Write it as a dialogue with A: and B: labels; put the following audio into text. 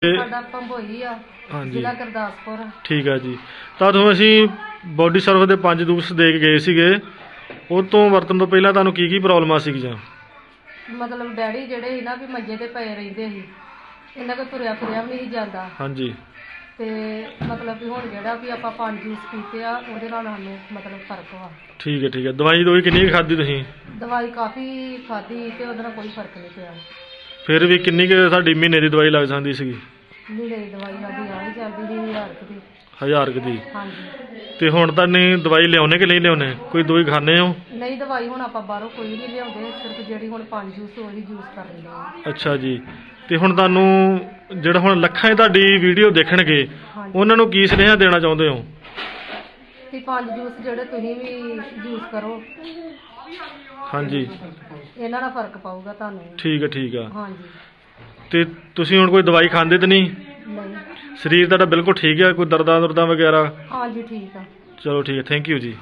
A: ਤੇ-
B: ਸਾਡਾ ਭੰਬੋਈ ਆ
A: ਹਾਂਜੀ।
B: ਜ਼ਿਲ੍ਹਾ ਗੁਰਦਾਸਪੁਰ।
A: ਠੀਕ ਹੈ ਜੀ। ਤਾਂ ਤੁਹਾਨੂੰ ਅਸੀਂ ਬੋਡੀ ਸਰਵਿਸ ਦੇ ਪੰਜ ਦੂਸ ਦੇ ਕੇ ਗਏ ਸੀਗੇ। ਉਹ ਤੋਂ ਵਰਤਣ ਤੋਂ ਪਹਿਲਾਂ ਤੁਹਾਨੂੰ ਕੀ ਕੀ ਪ੍ਰੋਬਲਮਾਂ ਸੀਗੀਆਂ?
B: ਮਤਲਬ ਡੈਡੀ ਜਿਹੜੇ ਸੀ ਨਾ ਵੀ ਮੰਜੇ ਤੇ ਪਏ ਰਹਿੰਦੇ ਸੀ। ਇਹਨਾਂ ਕੋ ਤੁਰਿਆ ਫਿਰਿਆ ਵੀ ਨਹੀਂ ਜਾਂਦਾ।
A: ਹਾਂਜੀ।
B: ਤੇ ਮਤਲਬ ਵੀ ਹੁਣ ਜਿਹੜਾ ਵੀ ਆਪਾਂ ਪੰਜ ਜੂਸ ਪੀਤੇ ਆ ਉਹਦੇ ਨਾਲ ਸਾਨੂੰ ਮਤਲਬ ਫ਼ਰਕ ਵਾ।
A: ਠੀਕ ਹੈ ਠੀਕ ਹੈ ਦਵਾਈ ਦੋਈ ਕਿੰਨੀ ਖਾਦੀ ਤੁਸੀਂ?
B: ਦਵਾਈ ਕਾਫੀ ਖਾਧੀ ਤੇ ਉਹਦੇ ਨਾਲ ਕੋਈ ਫ਼ਰਕ ਨਹੀਂ ਪਿਆ।
A: ਫਿਰ ਵੀ ਕਿੰਨੀ ਕੁ ਤੁਹਾਡੀ ਮਹੀਨੇ ਦੀ ਦਵਾਈ ਲੱਗ ਜਾਂਦੀ ਸੀਗੀ?
B: ਮਹੀਨੇ ਦੀ ਦਵਾਈ ਸਾਡੀ ਆ ਹੀ ਜਾਂਦੀ ਸੀ ਹਜ਼ਾਰ ਕੁ ਦੀ।
A: ਹਜ਼ਾਰ ਕੁ ਦੀ।
B: ਹਾਂਜੀ।
A: ਤੇ ਹੁਣ ਤਾਂ ਨਹੀਂ ਦਵਾਈ ਲਿਆਉਣੇ ਕਿ ਨਹੀਂ ਲਿਆਉਣੇ? ਕੋਈ ਦਵਾਈ ਖਾਣੇ ਹੋ?
B: ਨਹੀਂ ਦਵਾਈ ਹੁਣ ਆਪਾਂ ਬਾਹਰੋਂ ਕੋਈ ਨਹੀਂ ਲਿਆਉਂਦੇ ਸਿਰਫ ਜਿਹੜੀ ਹੁਣ ਪੰਜ ਜੂਸ ਉਹੀ ਜੂਸ ਕਰ ਲੈਂਦੇ ਆ।
A: ਅੱਛਾ ਜੀ। ਤੇ ਹੁਣ ਤੁਹਾਨੂੰ ਜਿਹੜਾ ਹੁਣ ਲੱਖਾਂ ਤੁਹਾਡੀ ਵੀਡੀਓ ਦੇਖਣਗੇ ਉਹਨਾਂ ਨੂੰ ਕੀ ਸੁਨੇਹਾ ਦੇਣਾ ਚਾਹੁੰਦੇ ਹੋ?
B: ਤੇ ਪੰਜ ਜੂਸ ਜਿਹੜੇ ਤੁਸੀਂ ਵੀ ਜੂਸ ਕਰੋ।
A: ਹਾਂਜੀ।
B: ਇਹਨਾਂ ਨਾਲ ਫ਼ਰਕ ਪਾਊਗਾ ਤੁਹਾਨੂੰ।
A: ਠੀਕ ਹੈ ਠੀਕ ਆ।
B: ਹਾਂਜੀ।
A: ਤੇ ਤੁਸੀਂ ਹੁਣ ਕੋਈ ਦਵਾਈ ਖਾਂਦੇ ਤੇ ਨਹੀਂ?
B: ਨਹੀਂ।
A: ਸਰੀਰ ਤੁਹਾਡਾ ਬਿਲਕੁਲ ਠੀਕ ਹੈ ਕੋਈ ਦਰਦਾਂ ਦੁਰਦਾਂ ਵਗੈਰਾ?
B: ਹਾਂਜੀ ਠੀਕ ਆ।
A: ਚਲੋ ਠੀਕ ਹੈ ਥੈਂਕ ਯੂ ਜੀ।